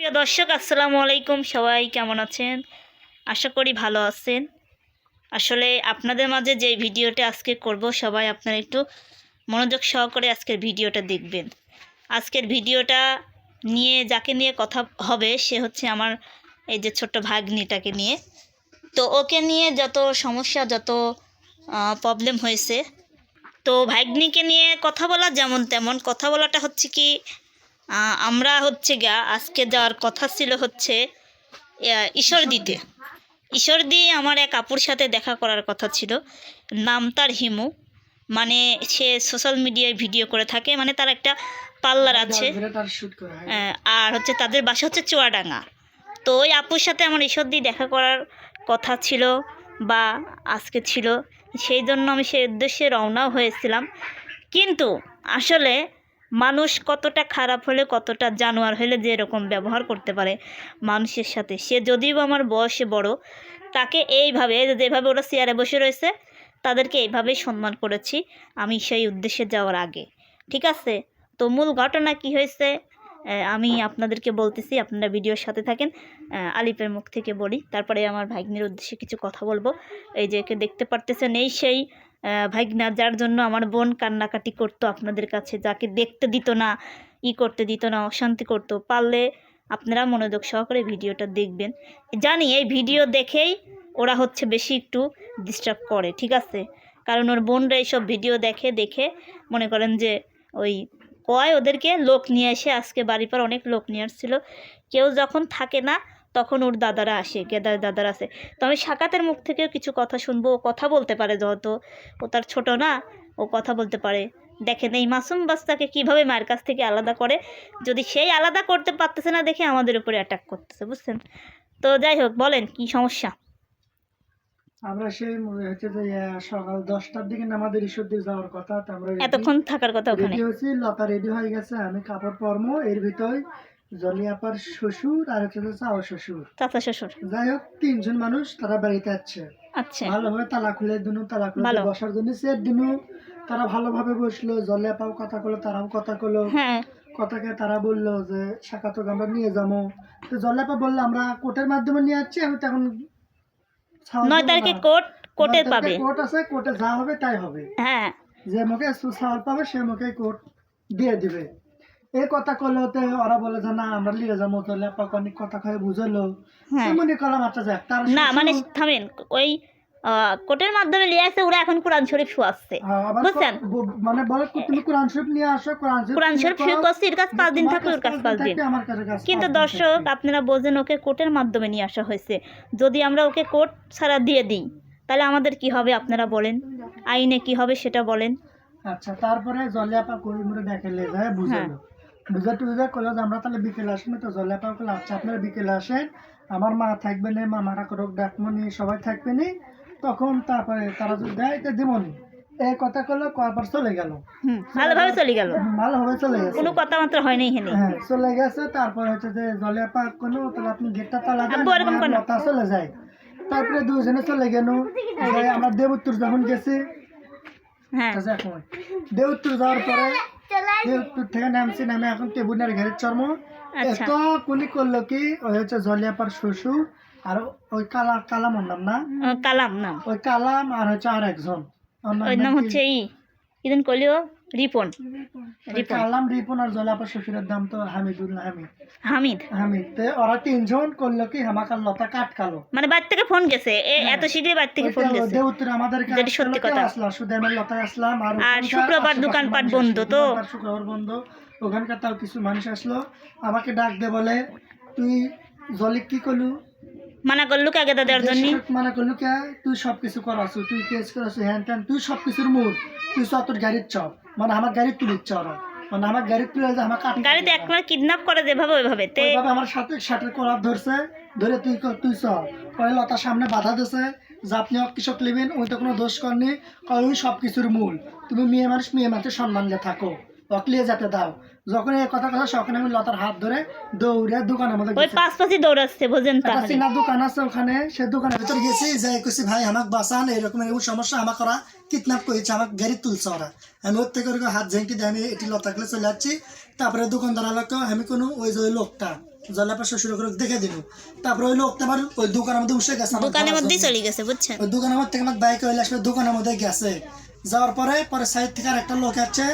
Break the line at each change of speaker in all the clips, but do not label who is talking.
প্রিয় দর্শক, আসসালামু আলাইকুম। সবাই কেমন আছেন? আশা করি ভালো আছেন। আসলে আপনাদের মাঝে যে ভিডিওটা আজকে করব, সবাই আপনারা একটু মনোযোগ সহকারে আজকের ভিডিওটা দেখবেন। আজকের ভিডিওটা নিয়ে, যাকে নিয়ে কথা হবে, সে হচ্ছে আমার এই যে ছোট্ট ভাগ্নিটাকে নিয়ে। তো ওকে নিয়ে যত সমস্যা, যত প্রবলেম হয়েছে, তো ভাগ্নিকে নিয়ে কথা বলা যেমন তেমন। কথা বলাটা হচ্ছে কি আমরা হচ্ছে গা আজকে যাওয়ার কথা ছিল হচ্ছে ঈশ্বর দিতে। ঈশ্বর দিয়ে আমার এক আপুর সাথে দেখা করার কথা ছিল। নাম তার হিমু। মানে সে সোশ্যাল মিডিয়ায় ভিডিও করে থাকে। মানে তার একটা পার্লার আছে। আর হচ্ছে তাদের বাসা হচ্ছে চুয়াডাঙ্গা। তো ওই আপুর সাথে আমার ঈশ্বর দিয়ে দেখা করার কথা ছিল বা আজকে ছিল। সেই জন্য আমি সেই উদ্দেশ্যে রওনাও হয়েছিলাম। কিন্তু আসলে মানুষ কতটা খারাপ হলে, কতটা জানোয়ার হলে যে এরকম ব্যবহার করতে পারে মানুষের সাথে। সে যদিও আমার বয়সে বড়, তাকে এইভাবে যেভাবে ওরা চেয়ারে বসে রয়েছে, তাদেরকে এইভাবেই সম্মান করেছি আমি সেই উদ্দেশ্যে যাওয়ার আগে। ঠিক আছে? তো মূল ঘটনা কি হয়েছে? আমি আপনাদেরকে বলতেছি, আপনারা ভিডিওর সাথে থাকেন। আলিপের মুখ থেকে বলি। তারপরে আমার ভাগ্নির উদ্দেশ্যে কিছু কথা বলব। এই যে দেখতে পারতেছেন, এই সেই ভাগ্না, যার জন্য আমার বোন কান্নাকাটি করতো আপনাদের কাছে, যাকে দেখতে দিত না, ই করতে দিত না, অশান্তি করতো। পারলে আপনারা মনোযোগ সহকারে ভিডিওটা দেখবেন। জানি এই ভিডিও দেখেই ওরা হচ্ছে বেশি একটু ডিস্টার্ব করে, ঠিক আছে? কারণ ওর বোনরা এইসব ভিডিও দেখে দেখে মনে করেন যে ওই কয় ওদেরকে লোক নিয়ে এসে আজকে বাড়ির পর অনেক লোক নিয়ে আসছিল। কেউ যখন থাকে না তখন ওর দাদারা আসে গেদার দাদারা আসে। তো আমি সাকাতের মুখ থেকেও কিছু কথা শুনব ও কথা বলতে পারে যত। ও তার ছোট না ও কথা বলতে পারে। দেখেন এই মাসুম বাচ্চাকে কীভাবে মায়ের কাছ থেকে আলাদা করে যদি সেই আলাদা করতে পারতেছে না দেখে আমাদের উপরে অ্যাটাক করতেছে বুঝছেন? তো যাই হোক বলেন কি সমস্যা?
আমরা সেই হচ্ছে যে সকাল দশটার দিকে আমাদের ঈশ্বর যাওয়ার কথা আমরা
এতক্ষণ থাকার কথা ওখানে।
হয়েছি লতা রেডি হয়ে গেছে আমি কাপড় পরমো এর ভিতর জলিয়াপার শ্বশুর আর হচ্ছে চাওয়া শ্বশুর।
চাচা শ্বশুর।
যাই হোক তিনজন মানুষ তারা বাড়িতে
আচ্ছা।
ভালোভাবে তালা খুলে দিনু তালা খুলে বসার জন্য দিনু। তারা ভালোভাবে বসল জলিয়াপাও কথা কলো তারাও কথা কলো।
হ্যাঁ।
কথাকে তারা বলল যে আমরা নিয়ে যাব। তো বলল আমরা কোর্টের মাধ্যমে নিয়ে যাচ্ছি আমি তখন
নয় তারিখে কোর্ট কোর্টে পাবে।
কোর্ট আছে কোর্টে যা হবে তাই হবে।
হ্যাঁ।
যে মুখে সাওয়ার পাবে সে মুখে কোর্ট দিয়ে দিবে। এই কথা কইলে ওরা বলে যে না আমরা লিয়ে যাব। তো লেপা অনেক কথা কয়ে বুঝলো।
হ্যাঁ।
মনে করলাম আচ্ছা যাক তার
না মানে থামেন ওই আহ, কোর্টের মাধ্যমে নিয়ে আসে ওরা এখন কোরআন শরীফ শোয়াচ্ছে বুঝছেন?
মানে বলে তুমি কোরআন শরীফ নিয়ে আসো কোরআন শরীফ
কোরআন
নিয়ে
শরীফ
করো,
শুরু করছে এর কাছে পাঁচ দিন। থাকবে ওর কাছে পাঁচ দিন কিন্তু দর্শক আপনারা বোঝেন ওকে কোর্টের মাধ্যমে নিয়ে আসা হয়েছে। যদি আমরা ওকে কোর্ট ছাড়া দিয়ে দিই তাহলে আমাদের কি হবে আপনারা বলেন? আইনে কি হবে সেটা বলেন।
আচ্ছা তারপরে জলিয়াপা কই মুড়ে দেখালে যায় বুঝালো। বুঝা টুজা করল আমরা তাহলে বিকেলে আসব তো জলিয়াপা করল আচ্ছা আপনারা বিকেলে আসেন আমার মা থাকবে না মা মারা করুক ডাকমনি সবাই থাকবে নি। তখন তারপরে তারা যদি দেয় তো দেবনি এই কথা করল কয়বার চলে গেল।
ভালোভাবে চলে গেল।
ভালোভাবে চলে গেছে।
কোনো কথাবার্তা হয়নি এখানে।
হ্যাঁ চলে গেছে তারপর হচ্ছে যে জলিয়াপা কোনো তাহলে আপনি গেটটা তালা দেন
করো
চলে যায়। তারপরে দুজনে চলে গেল। আমরা দেবুত্তর যখন গেছি
হ্যাঁ।
আচ্ছা। দেউত্তর যাওয়ার পরে দেউত্তর থেকে নামছি নামে এখন টেবুনের ঘরে চর্ম
আচ্ছা।
এত কুলি করল কি? ওই হচ্ছে জলিয়াপার শ্বশু আর ওই কালা কালাম ওর নাম না
কালাম নাম
ওই কালাম আর হচ্ছে আর একজন ওর নাম?
হচ্ছে ই। ইদিন কলিও রিপন। রিপন।
কালাম রিপন আর শ্বশুরের দাম তো হামিদুল্লাহ হামিদ।
হামিদ।
হামিদ। তো ওরা তিনজন করল কি? হামাকার লতা কাট কালো
মানে বাড়ি থেকে ফোন গেছে। এত শীঘ্রই বাড়ি থেকে ফোন গেছে।
দেউত্তর আমাদের
যেটা সত্যি কথা।
আসলাম লতায় আসলাম আর
আর শুক্রবার দোকানপাট বন্ধ তো।
শুক্রবার বন্ধ। ওখানকার তাও কিছু মানুষ আসলো। আমাকে ডাক দে বলে তুই জলিক কি করলু?
মানা করলু কাকে দেওয়ার জন্য
মানে করলু কে? তুই সব কিছু করাছু তুই কেস করাছু হ্যান ত্যান তুই সব কিছুর মূল। তুই সব তোর গাড়ির চপ। মানে আমার গাড়ি তুলিচ্ছ ওরা মানে আমার গাড়ি তুলে যে আমার কাটি
গাড়িতে একবার কিডন্যাপ করে যেভাবে ওইভাবে তে
আমার সাথে শার্টের কলার ধরছে ধরে তুই ক- তুই চ। পরে লতার সামনে বাধা দিছে যে আপনি কৃষক নেবেন ওই তো কোনো দোষ করেনি ওই সব কিছুর মূল। তুমি মেয়ে মানুষ মেয়ে মানুষের সম্মান দিয়ে থাকো। অকলিয়ে যেতে দাও। যখন এই কথা কথা তখন আমি লতার হাত ধরে দৌড়ে দোকানের মধ্যে
ওই পাঁচ পাঁচই দৌড়াচ্ছে বোঝেন তাহলে।
চিনা দোকান আছে ওখানে সে দোকানের ভিতর গেছি যাই কইছি ভাই আমাকে বাঁচান এরকম এরকম সমস্যা আমাকে ওরা কিডন্যাপ করেছে আমাকে গাড়ি তুলছে ওরা। আমি ওর থেকে ওরকম হাত ঝেঁকি দিয়ে আমি এটি লতাকলে চলে যাচ্ছি। তারপরে দোকানদার লোক আমি কোনো ওই যে ওই লোকটা জলাপা শ্বশুর করে দেখে দিল। তারপরে ওই লোকটা আবার ওই দোকানের মধ্যে উঠে গেছে আমার
দোকানের মধ্যেই চলে গেছে বুঝছেন?
ওই দোকানের মধ্যে থেকে আমাকে বাইক হইলে আসলে দোকানের মধ্যে গেছে। যাওয়ার পরে পরে সাইড থেকে আর একটা লোক আছে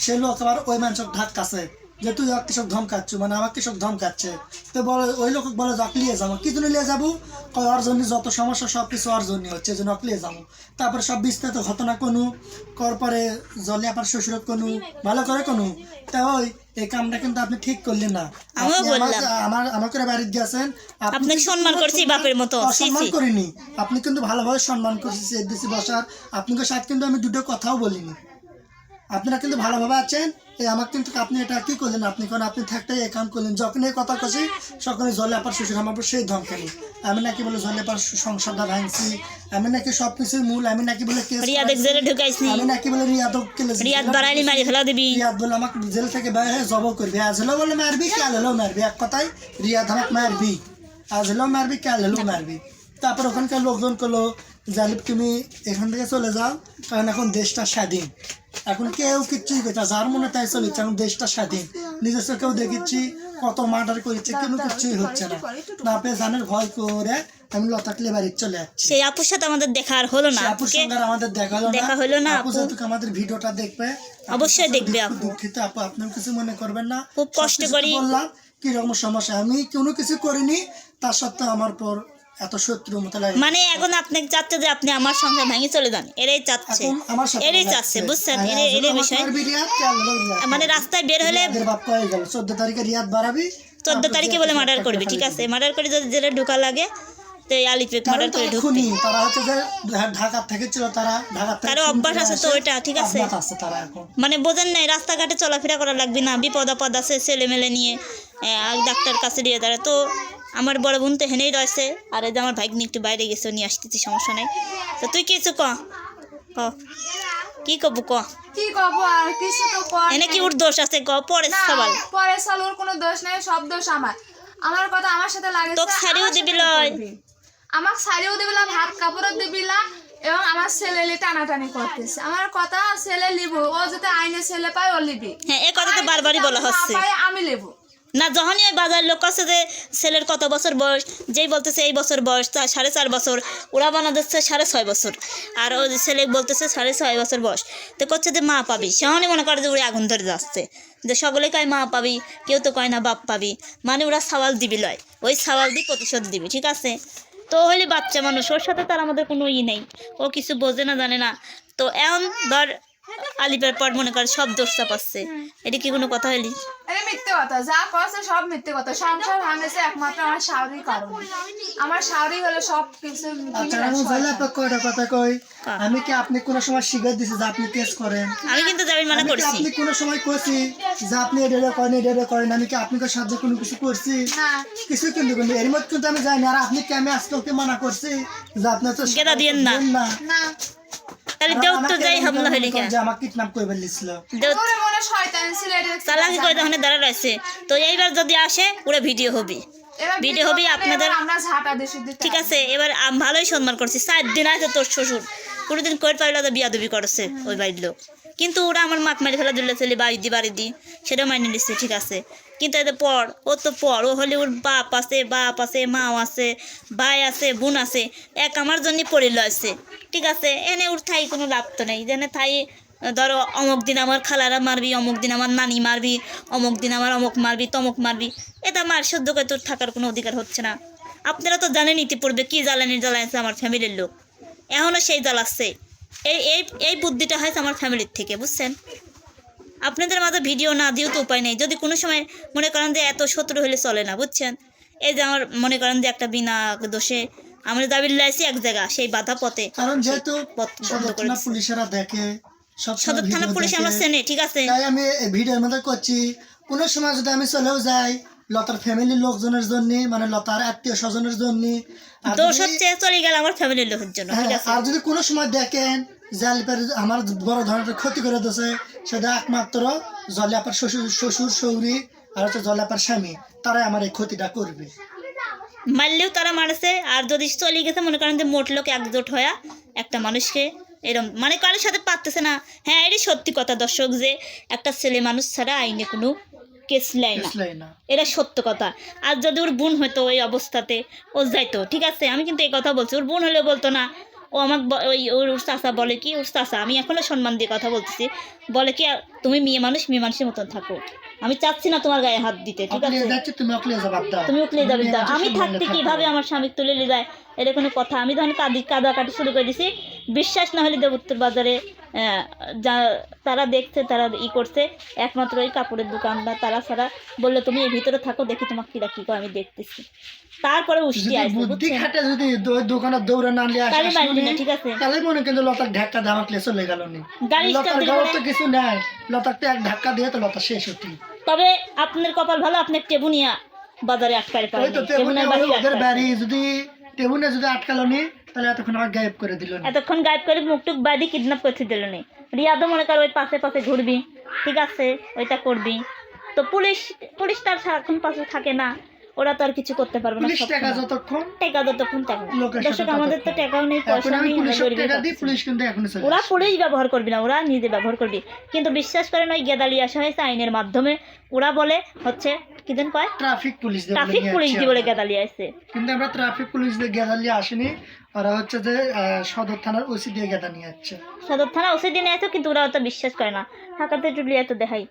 সেই লোক আবার ওই মানুষ ঢাকাছে যে তুই আর কৃষক ধমকাচ্ছ মানে আমার কৃষক ধমকাচ্ছে। তো বলে ওই লোক বলে যাক লিয়ে যাব। কি জন্য লিয়ে যাব? ওর জন্য যত সমস্যা সব কিছু ওর জন্য হচ্ছে জন্য ওকে যাব। তারপরে সব বিস্তারিত ঘটনা কোনো? কর পরে জলে আবার শ্বশুর কোনো? ভালো করে কোনো? তা ওই এই কামটা কিন্তু আপনি ঠিক করলেন না। আমার- আমার করে বাড়িতে গেছেন। আপনি
সম্মান করছি বাপের মতো, সি,
অসম্মান
সি।
করিনি। আপনি কিন্তু ভালোভাবে সম্মান করছি এদেশি বসার। আপনাকে সাথে কিন্তু আমি দুটো কথাও বলিনি। আপনারা কিন্তু ভালোভাবে আছেন। এই আমার কিন্তু আপনি এটা কি করলেন? আপনি কোন আপনি থাকতে অ্যাকাউন্ট করলেন। যখন এই কথা কছি সকলে জলে আপার শ্বশুর আমার সেই ধমকানি আমি নাকি বলে জলে আপার সংসারটা ভাঙছি। আমি নাকি সব কিছুর মূল আমি নাকি বলে
রিয়াদ জেলে ঢুকাইছি।
আমি নাকি বলে কেলে
রিয়াদ বাড়াইলি মারি ফেলা দিবি।
রিয়াদ বলে আমাকে জেল থেকে হয়ে জব করবি। আজ হলেও বলে মারবি কাল হলেও মারবি। এক কথায় রিয়াদ আমাকে মারবি। আজ হলেও মারবি কাল হলেও মারবি। তারপর ওখানকার লোকজন করল জালিব তুমি এখান থেকে চলে যাও কারণ এখন দেশটা স্বাধীন। এখন কেউ কিচ্ছুই করছে যার মনে তাই চলেছে এখন দেশটা স্বাধীন। নিজের চোখেও দেখেছি কত মার্ডার করেছে কিন্তু কিছুই হচ্ছে না। না আপনি জানের ভয় করে আমি লতাকলে বাড়ি চলে যাচ্ছি
সেই আপুর সাথে আমাদের দেখা আর হলো না।
আপুর সঙ্গে আমাদের দেখা হলো না।
দেখা হলো না,
আপু। যেহেতু আমাদের ভিডিওটা দেখবে
অবশ্যই দেখবে আপু।
দুঃখিত আপু আপনার কিছু মনে করবেন না।
খুব কষ্ট করি।
বললাম কি রকম সমস্যা? আমি কোনো কিছু করিনি তার সত্ত্বেও আমার পর এত শত্রু
মানে এখন আপনি চাচ্ছে যে আপনি আমার সংসার ভেঙে চলে যান। এরাই চাচ্ছে। এরাই চাচ্ছে বুঝছেন? এরাই
আজ
এরাই বিষয়। মানে রাস্তায় বের হলে
চোদ্দ তারিখে রিয়াদ বাড়াবি?
চোদ্দ তারিখে বলে মার্ডার করবি ঠিক আছে? মার্ডার করে যদি জেলে ঢোকা লাগে তো আলিপেক মার্ডার করে
তারা তারা হচ্ছে যে ঢাকা থেকে ছিল তারা ঢাকা
তারও অভ্যাস আছে তো ওইটা, ঠিক আছে?
তারা
মানে বোঝেন নাই রাস্তাঘাটে চলাফেরা করা লাগবে না বিপদ আপদ আছে ছেলে মেলে নিয়ে আর ডাক্তার কাছে দিয়ে তারা তো আমার বড় বোন তো হেনেই রয়েছে আর এই যে আমার ভাগ্নি একটু বাইরে গেছে নিয়ে আসতেছি সমস্যা নেই। তো তুই কিছু ক? ক। কি কব ক?
কি কব আর কিছু তো কর
এনে কি ওর দোষ আছে? ক পরে
না
সবাল
পরে সালুর কোনো দোষ নাই সব দোষ আমার। আমার কথা আমার সাথে লাগে
তোকে ছাড়িও দিবি লয়।
আমাকে ছাড়িও দিবিলা ভাত কাপড়ও দিবিলা এবং আমার ছেলে টানাটানি করতেছে। আমার কথা ছেলে লিব ও যদি আইনে ছেলে পায় ও লিবি
হ্যাঁ এ কথা তো বারবারই বলা হচ্ছে।
আমি লিবো
না, যখনই ওই বাজার লোক আছে যে ছেলের কত বছর বয়স, যেই বলতেছে এই বছর বয়স তা সাড়ে চার বছর, ওরা বানা দিচ্ছে সাড়ে ছয় বছর। আর ওই ছেলে বলতেছে সাড়ে ছয় বছর বয়স। তো করছে যে মা পাবি। সেখানে মনে করে যে ওরা আগুন ধরে যাচ্ছে। যে সকলে কয় মা পাবি, কেউ তো কয় না বাপ পাবি। মানে ওরা সওয়াল দিবি লয়। ওই সওয়াল দিয়ে প্রতিশোধ দিবি, ঠিক আছে? তো হইলে বাচ্চা মানুষ, ওর সাথে তার আমাদের কোনো ই নেই। ও কিছু বোঝে না, জানে না। তো এমন ধর আলিপের পর মনে করে সব দোষ চাপাচ্ছে এটা কি কোনো কথা হলি
এটা মিথ্যে কথা যা করছে সব মিথ্যে কথা। সংসার ভাঙেছে একমাত্র আমার শাওরির কারণে। আমার শাওরি হলো সব কিছু
আচ্ছা আমি বলে কয়টা কথা কই? আমি কি আপনি কোনো সময় শিখে দিছি যে আপনি কেস করেন?
আমি কিন্তু জামিন মানা করছি।
আপনি কোনো সময় কইছি যে আপনি এটা করেন এটা করেন আমি কি আপনাকে সাহায্য কোনো কিছু করছি?
না।
কিছু কিন্তু কিন্তু এর মধ্যে কিন্তু আমি জানি আর আপনি কি আমি আজকে ওকে মানা করছি? যে আপনি তো
গেদা দিয়েন। না।
না।
তাহলে তো যাই হামলা হইলি
কেন
কে
আমাকে কিডন্যাপ
ওরে মনে শয়তান ছিল এটা
চালাকি করে তখন দাঁড়া রয়েছে। তো এইবার যদি আসে ওরা ভিডিও হবে। ভিডিও হবে আপনাদের- ঠিক আছে এবার আম ভালোই সম্মান করছি। চার দিন আছে তোর শ্বশুর। কোনোদিন কই পারলে তো বিয়া দুবি করেছে ওই বাড়ির লোক কিন্তু ওরা আমার মাক মারি ফেলা দিলে ছেলে বাড়ি দি বাড়ি দি। সেটাও মাইনে নিচ্ছে ঠিক আছে। কিন্তু এদের পর ও তো পর ও হলে ওর বাপ আছে বাপ আছে মাও আছে ভাই আছে বোন আছে। এক আমার জন্য পড়িল আছে ঠিক আছে এনে ওর থাই কোনো লাভ তো নেই। যেন থাই ধরো অমুক দিন আমার খালারা মারবি অমুক দিন আমার নানি মারবি অমুক দিন আমার অমুক মারবি তমুক মারবি এটা মার সহ্য করে তোর থাকার কোনো অধিকার হচ্ছে না। আপনারা তো জানেন ইতিপূর্বে কী জ্বালানি জ্বালাইছে আমার ফ্যামিলির লোক। এখনও সেই জ্বালাচ্ছে। এই এই এই বুদ্ধিটা হয়েছে আমার ফ্যামিলির থেকে বুঝছেন? আপনাদের মাঝে ভিডিও না দিয়েও তো উপায় নেই। যদি কোনো সময় মনে করেন যে এত শত্রু হলে চলে না বুঝছেন? এই যে আমার মনে করেন যে একটা বিনা দোষে আমরা দাবির লাইছি এক জায়গা সেই বাধা পথে
কারণ যেহেতু
পথ বন্ধ করে
পুলিশেরা দেখে
সদর থানা পুলিশ আমার চেনে ঠিক আছে।
তাই আমি ভিডিওর মধ্যে করছি। কোনো সময় যদি আমি চলেও যাই লতার ফ্যামিলির লোকজনের জন্য মানে লতার আত্মীয় স্বজনের জন্য
দোষ হচ্ছে চলে গেল আমার ফ্যামিলির লোকের জন্য
হ্যাঁ, আর যদি কোনো সময় দেখেন জালিপার আমার বড় ধরনের ক্ষতি করে দিয়েছে সেটা একমাত্র জলিয়াপার শ্বশুর শ্বশুর শৌরি আর হচ্ছে জলিয়াপার স্বামী তারাই আমার এই ক্ষতিটা করবে।
মারলেও তারা মারছে আর যদি চলে গেছে মনে করেন যে মোট লোক একজোট হয়ে একটা মানুষকে এরম। মানে কারোর সাথে পারতেছে না। হ্যাঁ এটাই সত্যি কথা দর্শক যে একটা ছেলে মানুষ ছাড়া আইনে কোনো কেস নেয় না। এটা সত্য কথা। আর যদি ওর বোন হতো ওই অবস্থাতে ও যাইতো ঠিক আছে? আমি কিন্তু এই কথা বলছি। ওর বোন হলেও বলতো না ও আমাকে ওই ওর চাষা বলে কি ওর চাষা আমি এখনও সম্মান দিয়ে কথা বলতেছি। বলে কি তুমি মেয়ে মানুষ মেয়ে মানুষের মতন থাকো। আমি চাচ্ছি না তোমার গায়ে হাত দিতে ঠিক আছে?
তুমি
উঠলে যাবে আমি থাকতে কীভাবে আমার স্বামী তুলে নিয়ে যায় এটা কোনো কথা। আমি তখন কাঁদি কাদাকাটি শুরু করে দিছি। বিশ্বাস না হলে দেব উত্তর বাজারে যা তারা দেখছে তারা ই করছে। একমাত্র ওই কাপড়ের দোকানদার তারা ছাড়া বলল তুমি এর ভিতরে থাকো দেখি তোমার কিরা কি করে? আমি দেখতেছি। তারপরে উষ্টি আসবে
বুদ্ধি খাটে যদি ওই দোকানে দৌড়ে না নিয়ে আসে
ঠিক আছে।
তাহলে মনে কিন্তু লতার ঢাক্কা দেওয়া ক্লে চলে গেল নি
গাড়ি দিলে
কিছু নাই লতার তো এক ধাক্কা দিয়ে তো লতা শেষ হতি।
তবে আপনার কপাল ভালো আপনার টেবুনিয়া বাজারে আটকারে পারে
ওই তো তেমনি
বাড়ি
ওদের বাড়ি যদি টেবুনে যদি আটকালো নি তাহলে এতক্ষণ আমার গায়েব করে দিল
এতক্ষণ গায়েব করে মুখটুক বাদি কিডন্যাপ করতে দিল নি। রিয়াদও মনে কর ওই পাশে পাশে ঘুরবি। ঠিক আছে ওইটা করবি। তো পুলিশ পুলিশ তার সারাক্ষণ পাশে থাকে না। ওরা তো আর কিছু করতে পারবে না
টাকা যতক্ষণ
টাকা যতক্ষণ টাকা দর্শক আমাদের তো টাকাও নেই পয়সা নেই ওরা পুলিশ ব্যবহার করবি না ওরা নিজে ব্যবহার করবি। কিন্তু বিশ্বাস করেন ওই গেদালি আসা হয়েছে আইনের মাধ্যমে। ওরা বলে হচ্ছে কি দিন কয়?
ট্রাফিক পুলিশ
ট্রাফিক পুলিশ দিয়ে বলে গেদালি আসছে
কিন্তু আমরা ট্রাফিক পুলিশ দিয়ে গেদালি আসেনি ওরা হচ্ছে যে সদর থানার ওসি দিয়ে গেদা নিয়ে যাচ্ছে
সদর থানা ওসি দিনে আছে কিন্তু ওরা অত বিশ্বাস করে না। ঢাকাতে টুলি এত দেখাই।